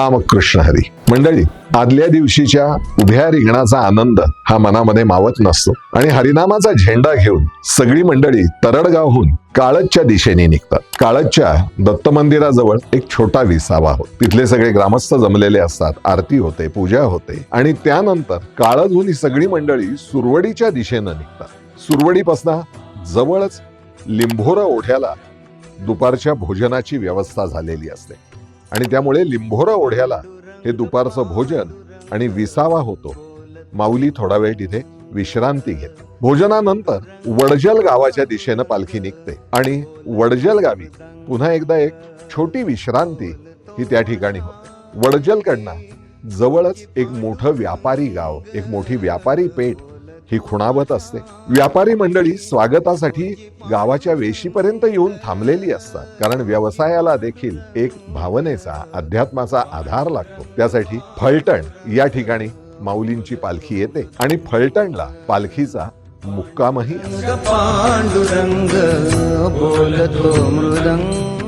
रामकृष्ण हरी. मंडळी आदल्या दिवशीच्या उभ्या रिंगणाचा आनंद हा मनामध्ये मावत नसतो. आणि हरिनामाचा झेंडा घेऊन सगळी मंडळी तरडगावहून काळजच्या दिशेने निघतात. काळजच्या दत्त मंदिराजवळ एक छोटा विसावा होत. तिथले सगळे ग्रामस्थ जमलेले असतात. आरती होते पूजा होते. आणि त्यानंतर काळजहून ही सगळी मंडळी सुरवडीच्या दिशेनं निघतात. सुरवडीपासनं जवळच लिंभोरा ओढ्याला दुपारच्या भोजनाची व्यवस्था झालेली असते. आणि त्यामुळे लिंभोरा ओढ्याला हे दुपारचं भोजन आणि विसावा होतो. माऊली थोडा वेळ तिथे विश्रांती घेते. भोजनानंतर वडजल गावाच्या दिशेनं पालखी निघते आणि वडजल गावी पुन्हा एकदा एक छोटी विश्रांती ही त्या ठिकाणी होते. वडजलकडनं जवळच एक मोठं व्यापारी गाव एक मोठी व्यापारी पेठ ही खुणावत असते. व्यापारी मंडळी स्वागतासाठी गावाच्या वेशीपर्यंत येऊन थांबलेली असतात. कारण व्यवसायाला देखील एक भावनेचा अध्यात्माचा आधार लागतो. त्यासाठी फलटण या ठिकाणी माऊलींची पालखी येते आणि फलटणला पालखीचा मुक्कामही पांडुरंग बोलतो मृदंग.